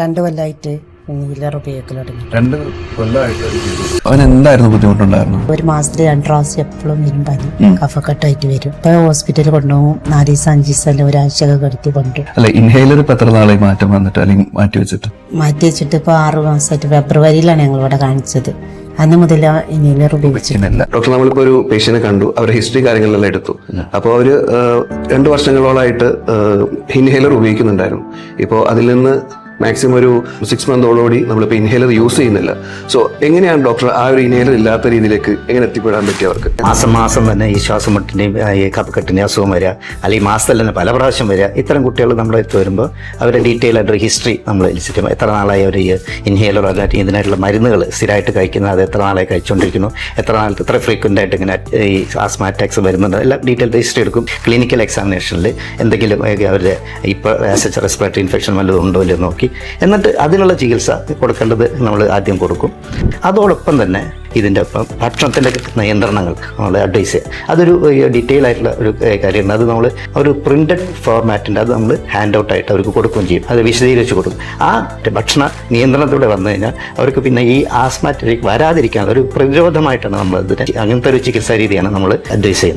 രണ്ട് കൊല്ലമായിട്ട് ഇന്നീലർ ഉപയോഗിക്കൽ തുടങ്ങി. രണ്ട് കൊല്ലമായിട്ട് അവൻ എന്തായിരുന്നു ബുദ്ധിമുട്ടുണ്ടായിരുന്നു ഒരു മാസത്തിൽ രണ്ട് പ്രാവശ്യം എപ്പോഴും വരും പനി കഫക്കെട്ടായിട്ട് വരും. ഇപ്പൊ ഹോസ്പിറ്റലിൽ കൊണ്ടുപോകും. നാല് ദിവസം അഞ്ച് ദിവസം അല്ല ഒരാഴ്ചയൊക്കെ കടത്തി കൊണ്ടുപോകും അല്ല ഇൻഹേലർ ഇപ്പൊ എത്ര നാളായി മാറ്റം വന്നിട്ട് അല്ലെങ്കിൽ മാറ്റി വെച്ചിട്ട്? മാറ്റി വെച്ചിട്ട് ഇപ്പൊ ആറ് മാസമായിട്ട് ഫെബ്രുവരിയിലാണ് ഞങ്ങൾ ഇവിടെ കാണിച്ചത്. അന്ന് മുതൽ ഇൻഹേലർ ഡോക്ടർ നമ്മളിപ്പോ ഒരു പേഷ്യനെ കണ്ടു. അവരുടെ ഹിസ്റ്ററി കാര്യങ്ങളെല്ലാം എടുത്തു. അപ്പോൾ അവർ രണ്ട് വർഷങ്ങളോളായിട്ട് ഇൻഹേലർ ഉപയോഗിക്കുന്നുണ്ടായിരുന്നു. ഇപ്പോ അതിൽ നിന്ന് മാക്സിമം ഒരു സിക്സ് മന്തോടുകൂടി നമ്മളിപ്പോൾ ഇൻഹേലർ യൂസ് ചെയ്യുന്നില്ല. സോ എങ്ങനെയാണ് ഡോക്ടർ ആ ഒരു ഇൻഹേലർ ഇല്ലാത്ത രീതിയിലേക്ക് എങ്ങനെ എത്തിപ്പെടാൻ പറ്റിയ അവർക്ക്? മാസം മാസം തന്നെ ഈ ശ്വാസമുട്ടിന്റെയും ഈ കഫക്കെട്ടിന്റെയും അസുഖം വരിക അല്ലെങ്കിൽ മാസത്തിൽ തന്നെ പല പ്രാവശ്യം വരിക. ഇത്തരം കുട്ടികൾ നമ്മുടെ അടുത്ത് വരുമ്പോൾ അവരുടെ ഡീറ്റെയിൽ ആയിട്ട് ഹിസ്റ്ററി നമ്മൾ എലിച്ചിട്ട് എത്ര നാളായി അവർ ഈ ഇൻഹേലർ അല്ലെങ്കിൽ ഇതിനായിട്ടുള്ള മരുന്നുകൾ സ്ഥിരമായിട്ട് കഴിക്കുന്നത് അത് എത്ര നാളായി കഴിച്ചുകൊണ്ടിരിക്കുന്നു എത്ര നാളത്തെ എത്ര ഫ്രീക്വന്റ് ആയിട്ട് ഇങ്ങനെ ഈ ആസ്മ അറ്റാക്സ് വരുന്നുണ്ട് എല്ലാം ഡീറ്റെയിൽ ഹിസ്റ്ററി എടുക്കും. ക്ലിനിക്കൽ എക്സാമിനേഷനിൽ എന്തെങ്കിലും അവരുടെ ഇപ്പോൾ റെസ്പിറേറ്ററി ഇൻഫെക്ഷൻ വല്ലതും ഉണ്ടോ ഇല്ലയോ നോക്കി എന്നിട്ട് അതിനുള്ള ചികിത്സ കൊടുക്കേണ്ടത് നമ്മൾ ആദ്യം കൊടുക്കും. അതോടൊപ്പം തന്നെ ഇതിന്റെ ഒപ്പം ഭക്ഷണത്തിന്റെ നിയന്ത്രണങ്ങൾ നമ്മൾ അഡ്വൈസ് ചെയ്യുക അതൊരു ഡീറ്റെയിൽ ആയിട്ടുള്ള ഒരു കാര്യമാണ്. അത് നമ്മൾ ഒരു പ്രിന്റഡ് ഫോർമാറ്റിന്റെ അത് നമ്മൾ ഹാൻഡ് ഔട്ട് ആയിട്ട് അവർക്ക് കൊടുക്കുകയും ചെയ്യും. അത് വിശദീകരിച്ച് കൊടുക്കും. ആ ഭക്ഷണ നിയന്ത്രണത്തിലൂടെ വന്നു കഴിഞ്ഞാൽ അവർക്ക് പിന്നെ ഈ ആസ്മാറ്റിലേക്ക് വരാതിരിക്കാൻ ഒരു പ്രതിരോധമായിട്ടാണ് നമ്മൾ ഇതിനെ അങ്ങനത്തെ ഒരു ചികിത്സാ രീതിയാണ് നമ്മൾ അഡ്വൈസ് ചെയ്യുന്നത്.